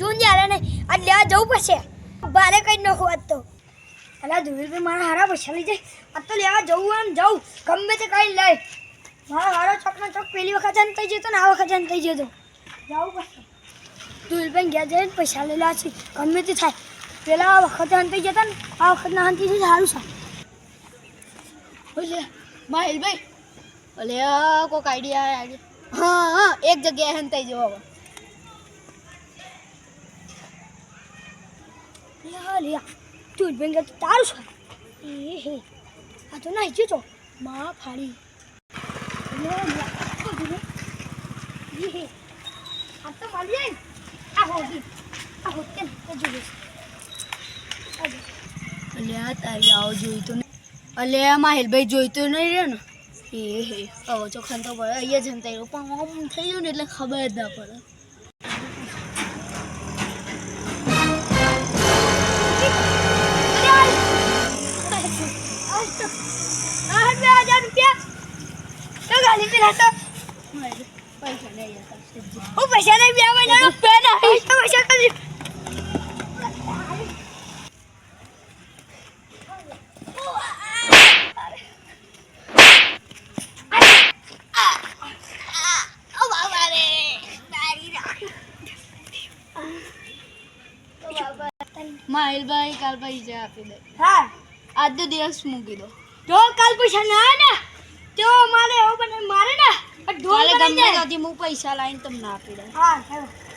John યાર ને આ લેવા જવું પડશે. ભારે કઈ ન હોત તો. અલા ધુવીભાઈ મારા હારા પૈસા લઈ જાય. આ તો લેવા જવું આમ જવું. ગમે તે કઈ લઈ. મારો હારો ચોકનો ચોક પેલી વખત જન થઈ જતો ને આ વખત જન થઈ જતો. જવું પડશે. ધુવીભાઈ ગયા જઈને પૈસા લઈ લેવા છે. ગમે તે થાય. પેલા વખતે હંતી જતા ને આ વખત ના હંતી છે સારું છે. ઓલે માહિલભાઈ ઓલે આ કોક આઈડિયા હા હા, એક જગ્યાએ હંતાઈ જવો લ્યા લ્યા ધુવીભાઈ ગયા તો તારું છે એ હે, આ તો નાઈ જતો માં ફાડી. આ. એ હે, આ તો મારી ને. આ આ ને તો જોઈએ અલ્યા તારી આવો જોઈતું નહીં. અલ્યા માહિલભાઈ જોઈતું નહીં રહ્યો ને? એ હે, હવે ચોખાન તો પડે અહીંયા જ હંતાઈ રહ્યો પણ થઈ ગયું ને એટલે ખબર જ ના પડે. ગાલી પેલા તો હું પૈસા નહીં બે મહિનાનો પેન આવી. તો પૈસા કરી. માહિલભાઈ કાલ પૈસા આપી દે. હા. આજ દિવસ મૂકી દો. તો કાલ પૈસા ના ને તો મારે એવો બને મારે ને આ ઢોલ કાલે બનાવી ગમે દે. ત્યાંથી હું પૈસા લાવીને તમને આપી દઉં હા